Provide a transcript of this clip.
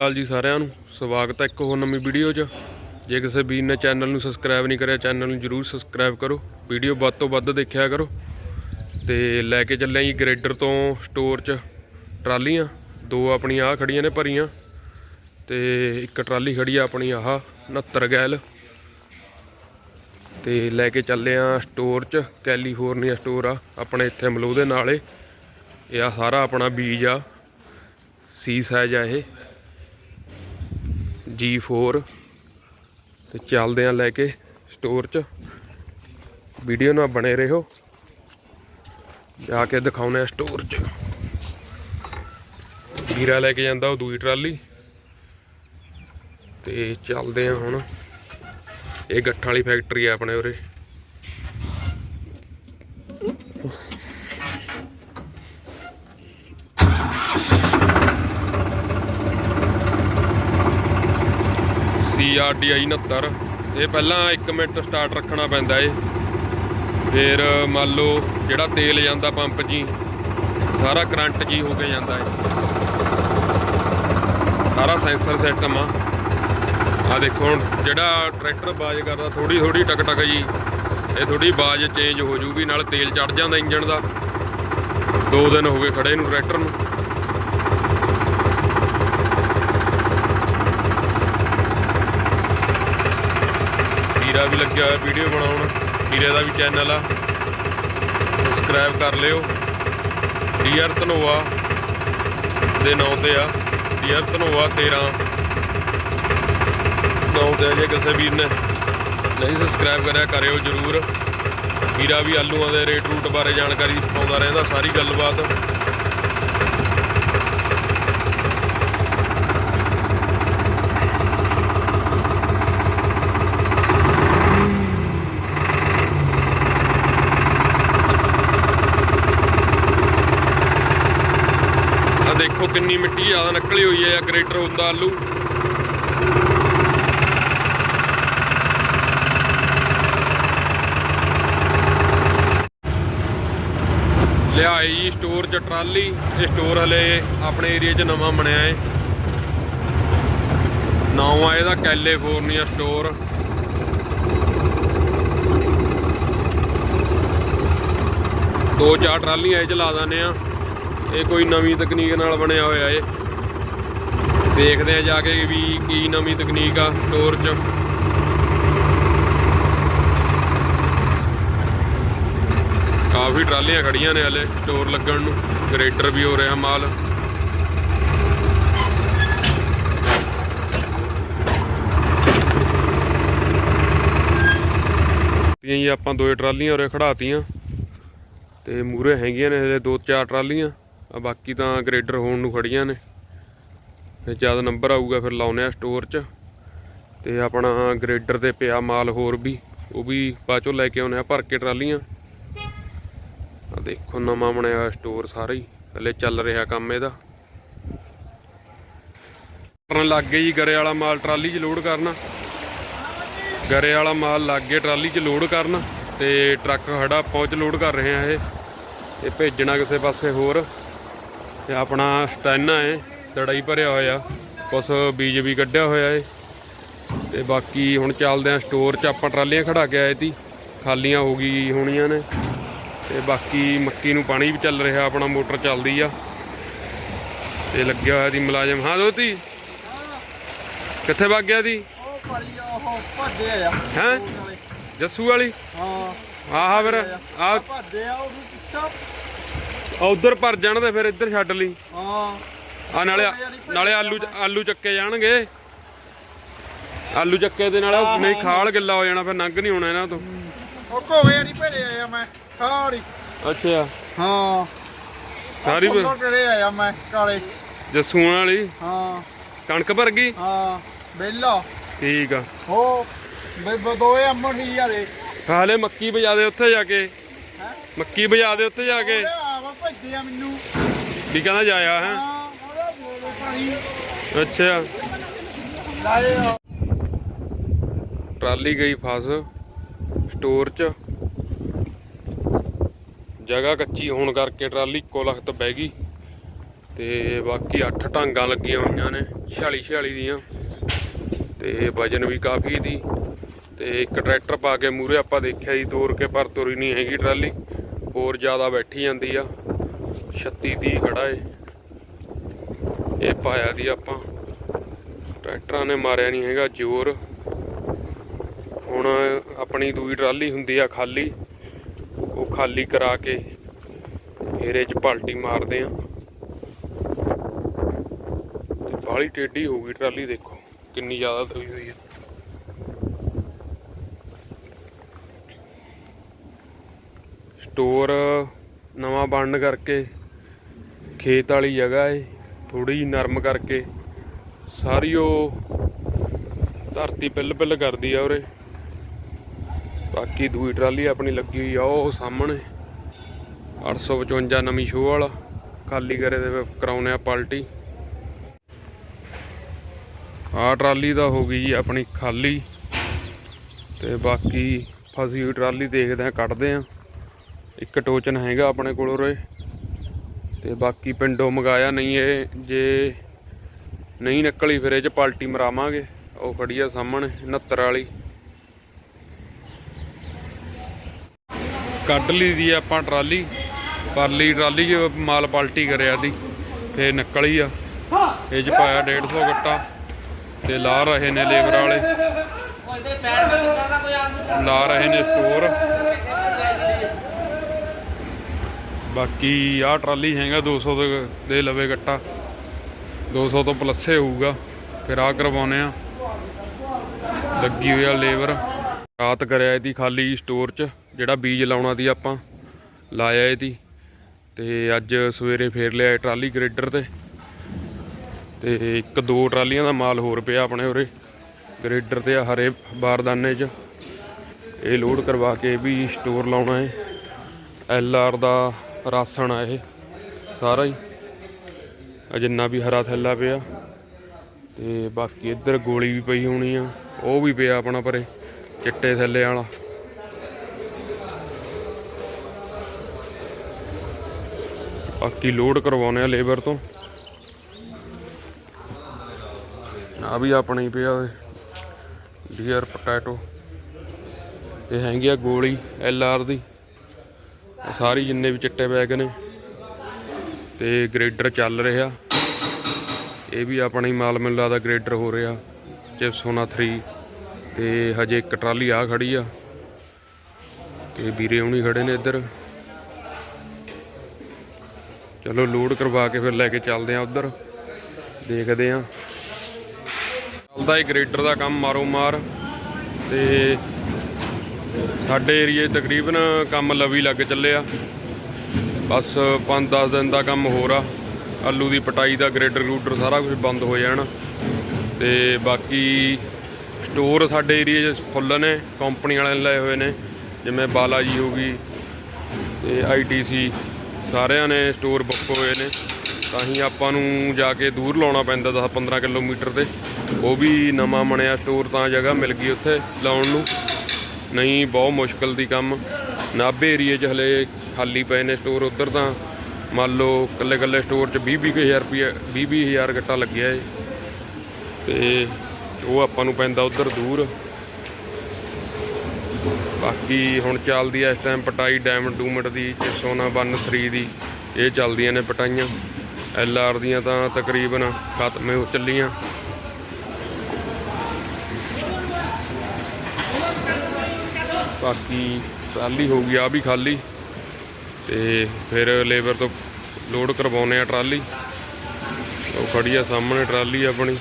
ਹਾਲ ਜੀ ਸਾਰਿਆਂ ਨੂੰ, ਸਵਾਗਤ ਹੈ ਇੱਕ ਹੋਰ ਨਵੀਂ ਵੀਡੀਓ 'ਚ। ਜੇ ਕਿਸੇ ਵੀਰ ਨੇ ਚੈਨਲ ਨੂੰ ਸਬਸਕ੍ਰਾਈਬ ਨਹੀਂ ਕਰਿਆ, ਚੈਨਲ ਨੂੰ ਜਰੂਰ ਸਬਸਕ੍ਰਾਈਬ ਕਰੋ, ਵੀਡੀਓ ਵੱਧ ਤੋਂ ਵੱਧ ਦੇਖਿਆ ਕਰੋ। ਤੇ ਲੈ ਕੇ ਚੱਲੇ ਜੀ ਗ੍ਰੇਡਰ ਤੋਂ ਸਟੋਰ 'ਚ ਟਰਾਲੀਆਂ, ਦੋ ਆਪਣੀਆਂ ਆ ਖੜੀਆਂ ਨੇ ਭਰੀਆਂ, ਤੇ ਇੱਕ ਟਰਾਲੀ ਖੜੀ ਆ ਆਪਣੀ ਆਹ 69 ਗੈਲ। ਤੇ ਲੈ ਕੇ ਚੱਲੇ ਆ ਸਟੋਰ ਚ, ਕੈਲੀਫੋਰਨੀਆ ਸਟੋਰ ਆ, ਆਪਣੇ ਇੱਥੇ ਮਲੂ ਦੇ ਨਾਲੇ। ਇਹ ਆ ਸਾਰਾ ਆਪਣਾ ਬੀਜ ਆ ਸੀ ਸਾਈਜ਼ ਆ ਇਹ। G4 ਤੇ ਚੱਲਦੇ ਆ ਲੈ ਕੇ ਸਟੋਰ ਚ। ਵੀਡੀਓ ਨਾਲ ਬਣੇ ਰਹੋ। ਜਾ ਕੇ ਦਿਖਾਉਨੇ ਆ ਸਟੋਰ ਚ। ਵੀਰਾ ਲੈ ਕੇ ਜਾਂਦਾ ਉਹ ਦੂਈ ਟਰਾਲੀ। ਤੇ ਚੱਲਦੇ ਆ ਹੁਣ। ਇਹ ਗੱਠਾਂ ਵਾਲੀ ਫੈਕਟਰੀ ਆ ਆਪਣੇ ਉਰੇ। CRDI 69 ਇਹ ਪਹਿਲਾਂ 1 ਮਿੰਟ ਸਟਾਰਟ ਰੱਖਣਾ ਪੈਂਦਾ ਏ। ਫਿਰ ਮੰਨ ਲਓ ਜਿਹੜਾ ਤੇਲ ਜਾਂਦਾ ਪੰਪ ਜੀ ਸਾਰਾ ਕਰੰਟ ਜੀ ਹੋ ਕੇ ਜਾਂਦਾ ਏ। ਸਾਰਾ ਸੈਂਸਰ ਸਿਸਟਮ ਆ। ਆ ਦੇਖੋ ਹੁਣ ਜਿਹੜਾ ਟਰੈਕਟਰ ਬਾਜ ਕਰਦਾ ਥੋੜੀ ਥੋੜੀ ਟਕ ਟਕ ਜੀ, ਇਹ ਥੋੜੀ ਬਾਜ ਚੇਂਜ ਹੋ ਜੂਗੀ, ਨਾਲ ਤੇਲ ਚੜ ਜਾਂਦਾ ਇੰਜਣ ਦਾ। ਦੋ ਦਿਨ ਹੋ ਗਏ ਖੜੇ ਨੂੰ ਟਰੈਕਟਰ ਨੂੰ। ਵੀਰਾ ਵੀ ਲੱਗਿਆ ਹੋਇਆ ਵੀਡੀਓ ਬਣਾਉਣ ਹੀਰੇ ਦਾ ਵੀ ਚੈਨਲ ਆ। ਸਬਸਕ੍ਰਾਈਬ ਕਰ ਲਿਓ। ਡੀਆਰ ਧਨੋਆ ਦੇ ਨਾਂ ਤੇ ਆ। ਡੀਆਰ ਧਨੋਆ 13 ਨਾਂ ਤੇ ਆ, ਜੇ ਕਿਸੇ ਵੀਰ ਨੇ। ਨਹੀਂ ਸਬਸਕ੍ਰਾਈਬ ਕਰਿਆ ਕਰਿਓ ਜਰੂਰ। ਹੀਰਾ ਵੀ ਆਲੂਆਂ ਦੇ ਰੇਟ ਰੂਟ ਬਾਰੇ ਜਾਣਕਾਰੀ ਪਾਉਂਦਾ ਰਹਿੰਦਾ ਸਾਰੀ ਗੱਲਬਾਤ ਆ ਦੇਖੋ ਮਿੱਟੀ ਜ਼ਿਆਦਾ ਨਿਕਲੀ ਹੋਈ ਹੈ ਗ੍ਰੇਟਰ ਹੁੰਦਾ ਆਲੂ। ਲਿਆਈ ਜੀ ਸਟੋਰ ਚ ਟਰਾਲੀ, ਇਹ ਸਟੋਰ ਹਲੇ ਆਪਣੇ ਏਰੀਆ 'ਚ ਨਵਾਂ ਬਣਿਆ ਏ। ਨਾਮ ਆ ਇਹਦਾ, ਕੈਲੀਫੋਰਨੀਆ ਸਟੋਰ। ਦੋ ਚਾਰ ਟਰਾਲੀਆਂ ਇਹ ਚਲਾ ਦਾਨੇ ਆ। ਇਹ ਕੋਈ ਨਵੀਂ ਤਕਨੀਕ ਨਾਲ ਬਣਿਆ ਹੋਇਆ ਏ। ਦੇਖਦੇ ਆ ਜਾ ਕੇ ਵੀ ਕੀ ਨਵੀਂ ਤਕਨੀਕ ਆ ਸਟੋਰ 'ਚ। ਕਾਫੀ ਟਰਾਲੀਆਂ ਖੜੀਆਂ ਨੇ ਹਲੇ ਸਟੋਰ ਲੱਗਣ ਨੂੰ ਗ੍ਰੇਟਰ ਵੀ ਹੋ ਰਿਹਾ ਮਾਲ। ਤੀਆਂ ਜੀ ਆਪਾਂ ਦੋ ਟਰਾਲੀਆਂ ਉਰੇ ਖੜਾਤੀਆਂ ਤੇ ਮੂਰੇ ਹੈਗੀਆਂ ਨੇ ਹਲੇ ਦੋ ਚਾਰ ਟਰਾਲੀਆਂ। ਆ ਬਾਕੀ ਤਾਂ ਗ੍ਰੇਡਰ ਹੋਣ ਨੂੰ ਖੜੀਆਂ ਨੇ। ਫਿਰ ਜਦ ਨੰਬਰ ਆਊਗਾ ਫਿਰ ਲਾਉਨੇ ਆ ਸਟੋਰ 'ਚ। ਤੇ ਆਪਣਾ ਗ੍ਰੇਡਰ ਤੇ ਪਿਆ ਮਾਲ ਹੋਰ ਵੀ, ਉਹ ਵੀ ਬਾਅਦ ਚੋਂ ਲੈ ਕੇ ਆਉਨੇ ਆ, ਭਰ ਕੇ ਟਰਾਲੀਆਂ। ਆ ਦੇਖੋ ਨਵਾਂ ਬਣਿਆ ਹੋਇਆ ਸਟੋਰ ਸਾਰਾ ਹੀ, ਹਲੇ ਚੱਲ ਰਿਹਾ ਕੰਮ ਇਹਦਾ। ਕਰਨ ਲੱਗ ਗਏ ਜੀ ਗਰੇ ਵਾਲਾ ਮਾਲ ਟਰਾਲੀ 'ਚ ਲੋਡ ਕਰਨਾ। ਗਰੇ ਵਾਲਾ ਮਾਲ ਲੱਗ ਗਿਆ ਟਰਾਲੀ 'ਚ ਲੋਡ ਕਰਨ ਤੇ ਟਰੱਕ ਖੜਾ, ਪਹੁੰਚ ਲੋਡ ਕਰ ਰਹੇ ਆ ਇਹ। ਤੇ ਭੇਜਣਾ ਕਿਸੇ ਪਾਸੇ ਹੋਰ। ਤੇ ਆਪਣਾ ਸਟੈਨਾ ਹੈ ਦੜਾਈ ਭਰਿਆ ਹੋਇਆ ਕੁਛ ਬੀਜ ਵੀ ਕੱਢਿਆ ਹੋਇਆ ਏ ਤੇ ਬਾਕੀ ਹੁਣ ਚੱਲਦੇ ਆ ਸਟੋਰ 'ਚ ਆਪਾਂ ਟਰਾਲੀਆਂ ਖੜਾ ਕੇ ਆਏ ਤੀ ਖਾਲੀਆਂ ਹੋ ਗਈ ਹੋਣੀਆਂ ਨੇ। ਤੇ ਬਾਕੀ ਮੱਕੀ ਨੂੰ ਪਾਣੀ ਵੀ ਚੱਲ ਰਿਹਾ ਆਪਣਾ ਮੋਟਰ ਚੱਲਦੀ ਆ। ਤੇ ਲੱਗਿਆ ਹੋਇਆ ਦੀ ਮੁਲਾਜ਼ਮ। ਹਾਂ ਦੋਤੀ ਕਿੱਥੇ ਵਗ ਗਿਆ ਦੀ ਉਹ ਪਰੀ ਉਹ ਭੱਜੇ ਆ। ਹੈਂ? ਜੱਸੂ ਵਾਲੀ? ਹਾਂ। ਆਹ ਫਿਰ ਆ। ਭੱਜੇ ਆ ਪਿੱਛਾ। ਉਧਰ ਭਰ ਜਾਣ ਤੇ ਫਿਰ ਇੱਧਰ ਛੱਡ ਲਈ। ਹਾਂ। ਆ ਨਾਲੇ ਨਾਲੇ ਆਲੂ ਆਲੂ ਚੱਕੇ ਜਾਣਗੇ। ਆਲੂ ਚੱਕੇ ਦੇ ਨਾਲ ਨਹੀਂ ਖਾਲ ਗਿੱਲਾ ਹੋ ਜਾਣਾ ਫਿਰ ਨੰਗ ਨਹੀਂ ਹੋਣਾ ਇਹਨਾਂ ਤੋਂ। ਉਹ ਕੋਵੇ ਨਹੀਂ ਭਰੇ ਆਇਆ ਮੈਂ ਸਾਰੀ। ਅੱਛਾ। ਹਾਂ। ਸਾਰੀ ਭ- ਫੁੱਲੋਂ ਟਰੇ ਆਇਆ ਮੈਂ ਕਾਲੇ ਜੱਸੂਆਂ ਵਾਲੀ। ਹਾਂ। ਕਣਕ ਭਰ ਗਈ? ਹਾਂ। ਬੇਲਾ ਠੀਕ ਆ। ਹੋ ਬੇ ਬਦੋਏ ਅੰਮਣ ਨਹੀਂ ਯਾਰੇ ਹਾਲੇ ਮੱਕੀ ਵਜਾ ਦੇ ਉੱਥੇ ਜਾ ਕੇ। ਮੱਕੀ ਵਜਾ ਦੇ ਉੱਥੇ ਜਾ ਕੇ। ਆ ਮੈਨੂੰ। ਕੀ ਕਹਿੰਦਾ ਜਾਇਆ ਹੈ ਹਾਂ? ਉਹਦਾ ਬੋਲੋ ਪਾਣੀ ਅੱਛਾ। ਲਾਏ ਆ। ਟਰਾਲੀ ਗਈ ਫਸ ਸਟੋਰ 'ਚ। ਜਗ੍ਹਾ ਕੱਚੀ ਹੋਣ ਕਰਕੇ ਟਰਾਲੀ ਇੱਕੋ ਲਖਤ ਬਹਿ ਗਈ। ਤੇ ਬਾਕੀ 8 ਟਾਂਗਾਂ ਲੱਗੀਆਂ ਹੋਈਆਂ ਨੇ 46 46 ਦੀਆਂ। ਤੇ ਵਜਨ ਵੀ ਕਾਫੀ ਦੀ। ਤੇ ਇੱਕ ਟਰੈਕਟਰ ਪਾ ਕੇ ਮੂਰੇ ਆਪਾਂ ਦੇਖਿਆ ਜੀ ਤੋਰ ਕੇ ਪਰ ਤੁਰੀ ਨਹੀਂ ਹੈਗੀ ਟਰਾਲੀ। ਹੋਰ ਜ਼ਿਆਦਾ ਬੈਠੀ ਜਾਂਦੀ ਆ। 36 30 ਖੜਾ ਏ। ਇਹ ਪਾਇਆ ਦੀ ਆਪਾਂ। ਟਰੈਕਟਰਾਂ ਨੇ ਮਾਰਿਆ ਨਹੀਂ ਹੈਗਾ, ਜ਼ੋਰ। ਹੁਣ ਆਪਣੀ ਦੂਈ ਟਰਾਲੀ ਹੁੰਦੀ ਆ ਖਾਲੀ, ਉਹ ਖਾਲੀ ਕਰਾ ਕੇ ਫੇਰੇ ਚ ਪਲਟੀ ਮਾਰਦੇ ਆ। ਤੇ ਬਾਹਲੀ ਟੇਢੀ ਹੋ ਗਈ ਟਰਾਲੀ, ਦੇਖੋ ਕਿੰਨੀ ਜ਼ਿਆਦਾ ਦਬੀ ਹੋਈ ਹੈ ਸਟੋਰ ਨਵਾਂ ਬਣਨ ਕਰਕੇ ਖੇਤ ਵਾਲੀ ਜਗ੍ਹਾ ਏ ਥੋੜੀ ਜਿਹੀ ਨਰਮ ਕਰਕੇ। ਸਾਰੀ ਉਹ ਧਰਤੀ ਪਿੱਲ ਪਿੱਲ ਕਰਦੀ ਆ ਉਰੇ। ਬਾਕੀ ਦੂਈ ਟਰਾਲੀ ਆਪਣੀ ਲੱਗੀ ਹੋਈ ਆ, ਉਹ ਸਾਹਮਣੇ। 855 ਨਵੀਂ ਸ਼ੋਅ ਵਾਲਾ। ਖਾਲੀ ਕਰੇ ਦੇ ਕਰਾਉਨੇ ਆ ਪਾਲਟੀ। ਆ ਟਰਾਲੀ ਤਾਂ ਹੋ ਗਈ ਜੀ ਆਪਣੀ ਖਾਲੀ। ਤੇ ਬਾਕੀ ਫਸੀ ਹੋਈ ਟਰਾਲੀ ਦੇਖਦੇ ਆ, ਕੱਢਦੇ ਆ। ਇੱਕ ਟੋਚਨ ਹੈਗਾ ਆਪਣੇ ਕੋਲ ਉਰੇ। ਤੇ ਬਾਕੀ ਪਿੰਡੋਂ ਮੰਗਾਇਆ ਨਹੀਂ ਇਹ, ਜੇ ਨਹੀਂ ਨਿਕਲੀ ਫਿਰ ਇਹ ਚ ਪਾਲਟੀ ਮਰਾਵਾਂਗੇ। ਉਹ ਖੜੀ ਆ ਸਾਹਮਣੇ 69 ਵਾਲੀ। ਕੱਢ ਲਈ ਦੀ ਆਪਾਂ ਟਰਾਲੀ, ਪਰਲੀ ਟਰਾਲੀ 'ਚ ਮਾਲ ਪਲਟੀ ਕਰਿਆ ਦੀ, ਫੇਰ ਨਿਕਲੀ ਆ। ਇਹ 'ਚ ਪਾਇਆ 150 ਗੱਟਾ, ਤੇ ਲਾ ਰਹੇ ਨੇ ਲੇਬਰ ਵਾਲੇ। ਲਾ ਰਹੇ ਨੇ ਸਟੋਰ। ਬਾਕੀ ਆਹ ਟਰਾਲੀ ਹੈਗਾ 200 ਦੇ- ਦੇ ਲਵੇ ਗੱਟਾ। 200 ਤੋਂ ਪਲੱਸੇ ਹੋਊਗਾ। ਫਿਰ ਆ ਕਰਵਾਉਨੇ ਆ ਲੱਗੀ ਹੋਈ ਆ ਲੇਬਰ। ਰਾਤ ਕਰਿਆ ਇਹਦੀ ਖਾਲੀ ਸਟੋਰ 'ਚ, ਜਿਹੜਾ ਬੀਜ ਲਾਉਣਾ ਦੀ ਆਪਾਂ, ਲਾਇਆ ਇਹਦੀ। ਤੇ ਅੱਜ ਸਵੇਰੇ ਫੇਰ ਲਿਆ ਟਰਾਲੀ ਗ੍ਰੇਡਰ ਤੇ। ਤੇ ਇੱਕ ਦੋ ਟਰਾਲੀਆਂ ਦਾ ਮਾਲ ਹੋਰ ਪਿਆ ਆਪਣੇ ਉਰੇ। ਗ੍ਰੇਡਰ ਤੇ ਆ ਹਰੇ ਬਾਰਦਾਨੇ 'ਚ। ਇਹ ਲੋਡ ਕਰਵਾ ਕੇ ਵੀ ਸਟੋਰ ਲਾਉਣਾ ਹੈ। ਐਲ ਆਰ ਦਾ ਰਾਸਣ ਆ ਇਹ, ਸਾਰਾ ਹੀ। ਆ ਜਿੰਨਾ ਵੀ ਹਰਾ ਥੈਲਾ ਪਿਆ, ਤੇ ਬਾਕੀ ਇੱਧਰ ਗੋਲੀ ਵੀ ਪਈ ਹੋਣੀ ਆ, ਉਹ ਵੀ ਪਿਆ ਆਪਣਾ ਪਰੇ, ਚਿੱਟੇ ਥੱਲੇ ਵਾਲਾ। ਬਾਕੀ ਲੋਡ ਕਰਵਾਉਣੇ ਆ ਲੇਬਰ ਤੋਂ। ਆ ਵੀ ਆਪਣਾ ਹੀ ਪਿਆ ਡੀਅਰ ਪੋਟੈਟੋ ਇਹ ਹੈਗੀ ਆ ਗੋਲੀ ਐਲ ਆਰ ਦੀ। ਸਾਰੇ ਜਿੰਨੇ ਵੀ ਚਿੱਟੇ ਬੈਗ ਨੇ ਤੇ ਗ੍ਰੇਡਰ ਚੱਲ ਰਿਹਾ। ਇਹ ਵੀ ਆਪਣਾ ਹੀ ਮਾਲ ਮੈਨੂੰ ਲੱਗਦਾ ਗ੍ਰੇਡਰ ਹੋ ਰਿਹਾ, ਚਿਪਸ ਹੋਣਾ 3 ਤੇ ਹਜੇ ਇੱਕ ਟਰਾਲੀ ਆ ਖੜੀ ਆ ਤੇ ਵੀਰੇ ਹੁਣੀ ਖੜੇ ਨੇ ਇੱਧਰ। ਚਲੋ ਲੋਡ ਕਰਵਾ ਕੇ ਫਿਰ ਲੈ ਕੇ ਚੱਲਦੇ ਆ ਉੱਧਰ, ਦੇਖਦੇ ਆ। ਚੱਲਦਾ ਇਹ ਗ੍ਰੇਡਰ ਦਾ ਕੰਮ ਮਾਰੋ ਮਾਰ ਤੇ ਸਾਡੇ ਏਰੀਏ ਤਕਰੀਬਨ ਕੰਮ ਲਵੀ ਲੱਗ ਚੱਲਿਆ ਬਸ 5-10 ਦਿਨ ਦਾ ਕੰਮ ਹੋਰ ਆ। ਆਲੂ ਦੀ ਪਟਾਈ ਦਾ, ਗ੍ਰੇਡਰ ਗਰੂਡਰ ਸਾਰਾ ਕੁਝ ਬੰਦ ਹੋ ਜਾਣਾ। ਤੇ ਬਾਕੀ ਸਟੋਰ ਸਾਡੇ ਏਰੀਏ 'ਚ ਫੁੱਲ ਨੇ, ਕੰਪਨੀ ਵਾਲਿਆਂ ਨੇ ਲਏ ਹੋਏ ਨੇ। ਜਿਵੇਂ ਬਾਲਾਜੀ ਹੋ ਗਈ ਤੇ ਆਈਟੀਸੀ ਸਾਰਿਆਂ ਨੇ ਸਟੋਰ ਬੁੱਕ ਹੋਏ ਨੇ। ਤਾਂ ਹੀ ਆਪਾਂ ਨੂੰ ਜਾ ਕੇ ਦੂਰ ਲਾਉਣਾ ਪੈਂਦਾ 10-15 ਕਿਲੋਮੀਟਰ ਤੇ। ਉਹ ਵੀ ਨਵਾਂ ਬਣਿਆ ਸਟੋਰ, ਤਾਂ ਜਗ੍ਹਾ ਮਿਲ ਗਈ ਉੱਥੇ ਲਾਉਣ ਨੂੰ। ਨਹੀਂ, ਬਹੁਤ ਮੁਸ਼ਕਲ ਦੀ ਕੰਮ। ਨਾਭੇ ਏਰੀਏ 'ਚ ਹਲੇ ਖਾਲੀ ਪਏ ਨੇ ਸਟੋਰ ਉਧਰ ਤਾਂ ਮੰਨ ਲਓ ਕੱਲੇ ਕੱਲੇ ਸਟੋਰ 'ਚ 20 20 ਹਜ਼ਾਰ ਰੁਪਏ 20 20 ਹਜ਼ਾਰ ਗੱਟਾ ਲੱਗਿਆ ਏ। ਤੇ ਉਹ ਆਪਾਂ ਨੂੰ ਪੈਂਦਾ ਉਧਰ ਦੂਰ। ਬਾਕੀ ਹੁਣ ਚੱਲਦੀ ਐ ਇਸ ਟਾਈਮ ਪਟਾਈ ਡਾਇਮੰਡ ਡੂਮਟ ਦੀ ਤੇ ਸੋਨਾ 13 ਦੀ। ਇਹ ਚੱਲਦੀਆਂ ਨੇ ਪਟਾਈਆਂ। ਐਲ ਆਰ ਦੀਆਂ ਤਾਂ ਤਕਰੀਬਨ ਖਤਮ ਹੋ ਚੱਲੀਆਂ। ਬਾਕੀ ਟਰਾਲੀ ਹੋ ਗਈ ਆ ਵੀ ਖਾਲੀ। ਤੇ ਫਿਰ ਲੇਬਰ ਤੋਂ ਲੋਡ ਕਰਵਾਉਨੇ ਆ ਟਰਾਲੀ। ਉਹ ਖੜੀ ਆ ਸਾਹਮਣੇ ਟਰਾਲੀ ਆਪਣੀ।